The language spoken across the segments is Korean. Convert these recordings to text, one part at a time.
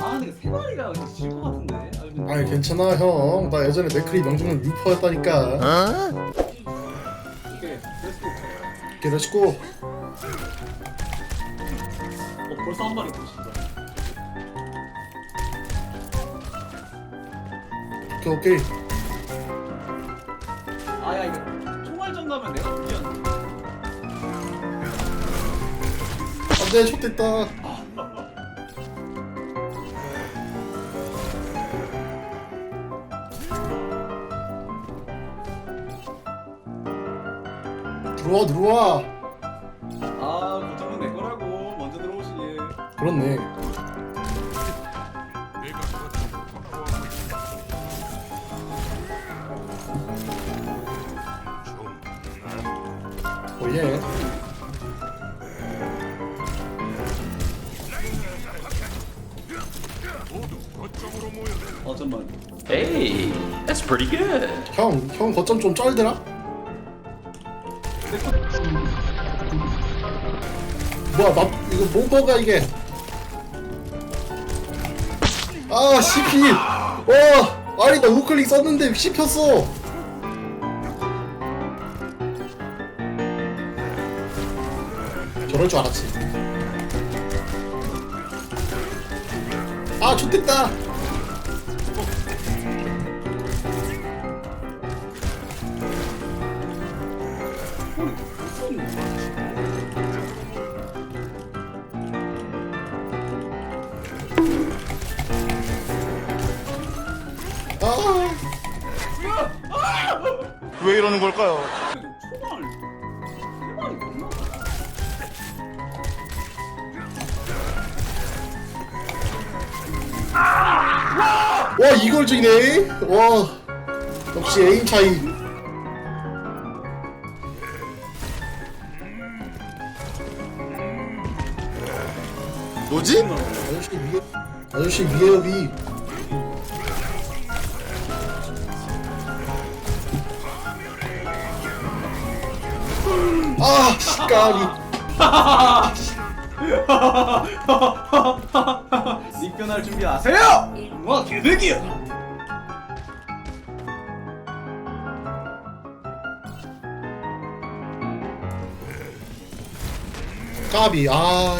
아 근데 세 마리가 질것 같은데. 아, 근데- 아니 괜찮아 형. 나 예전에 맥크리 명중률 6%였다니까. 오케이. 렛츠고. 오케이 렛츠고. 어 벌써 한 마리 또 진짜. 오케이 오케이. 아야 이거 총알전 가면 내가 불리한데. 안돼 좆됐다. 들어와 들어와. 아 거점은 내 거라고 먼저 들어오시게. 그렇네. 오예. 어 잠만. Hey, that's pretty good. 형, 형 거점 좀 쩔더라? 뭐야, 나 이거 뭐 먹어가 이게? 아, CP. 와, 아니 나 우클릭 썼는데 씹혔어. 저럴 줄 알았지. 아, 좋겠다. 왜 이러는 걸까요? 와 이걸 죽이네 와 역시 에임 차이 뭐지? 아저씨 위에 아저씨 위에요 위 아, 까비. 닉변할 준비하세요. 와 개백이야. 까비. 아.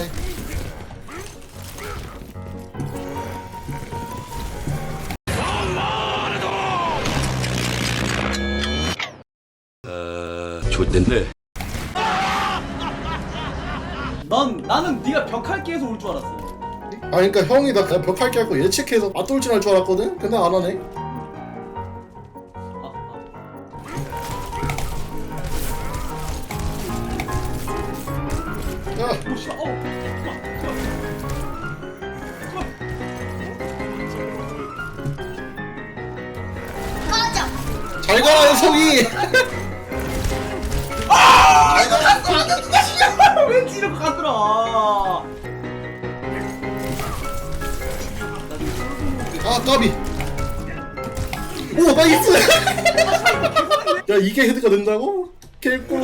좋던데. 나는 네가 벽할기에서 올 줄 알았어. 아, 그러니까 형이 나 그냥 벽할게 하고 예측해서 맞돌진할 줄 알았거든. 근데 안 하네. 아, 아. 야, 오 씨발. 어. 잠깐만, 잠깐만. 잘 가라 녀 석이. 왠지 이렇게 가더라. 아, 까비. 오, 나이스. 야, 이게 헤드가 된다고? 개꿀.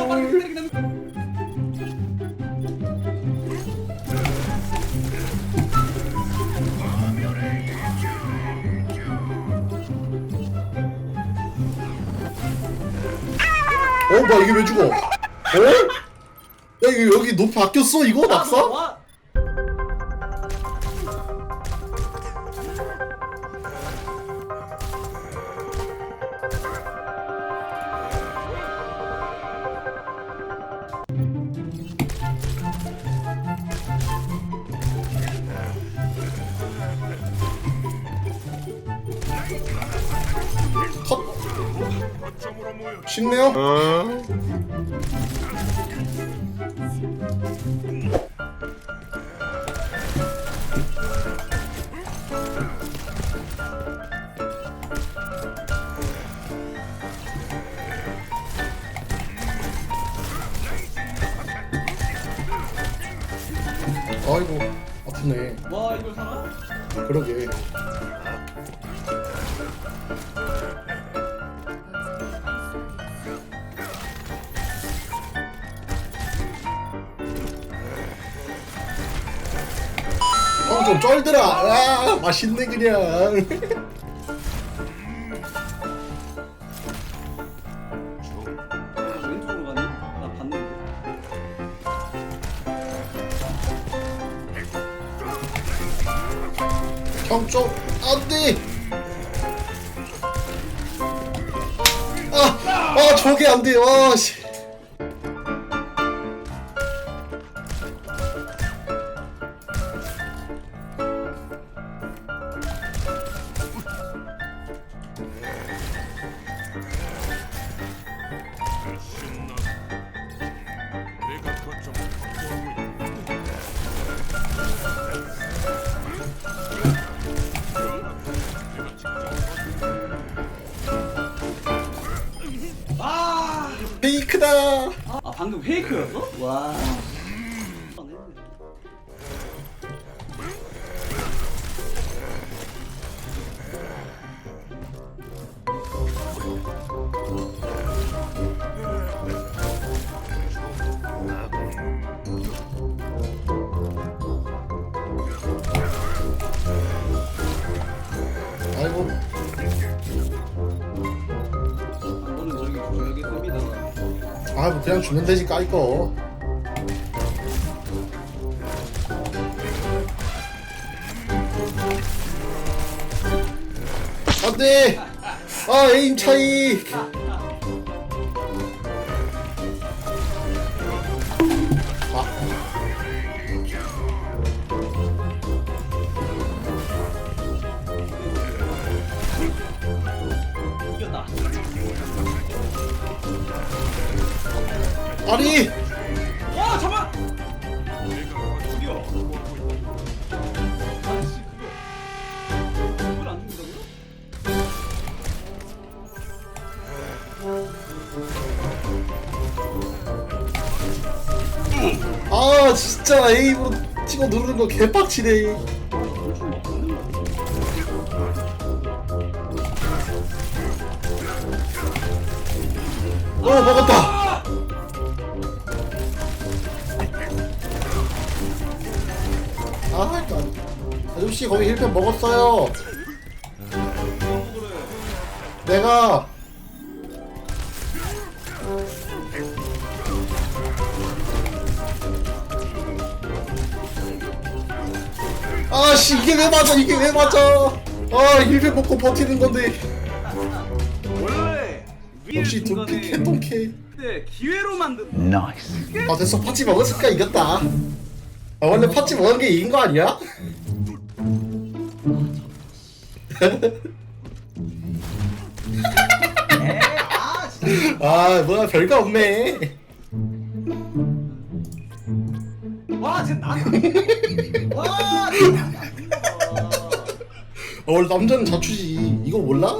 어, 뭐야 이게 왜 죽어? 어? 야 여기 높이 바뀌었어 이거 낙사? 와. 쉽네요. 어? 아이고 아프네. 와 이걸 사나? 그러게. 좀 쩔더라. 아 맛있네 그냥. 형좀 안돼. 아, 아 저게 안 돼. 와 씨 페이크다 아 방금 페이크였어? 와. 아이고 아 뭐 그냥 주면 되지 까이 거 안 돼! 아 에임 차이 아니 와 잠깐. 죽여. 아씨 그거. 그걸 안 죽는다고요? 아 진짜 에임으로 찍어 누르는 거 개빡치네 아 일단 아저씨 거기 힐펜 먹었어요. 내가 아씨 이게 왜 맞아? 이게 왜 맞아? 아 힐펜 먹고 버티는 건데. 원래 역시 두피 개똥개 그때 기회로 만든. 아 됐어. 파치 먹었으니까 이겼다 아 원래 파치 먹은 게 이긴 거 아니야? 아 진짜. 아 뭐야 별거 없네 와 지금 나. 와. 진짜. 어, 원래 남자는 자추지 이거 몰라?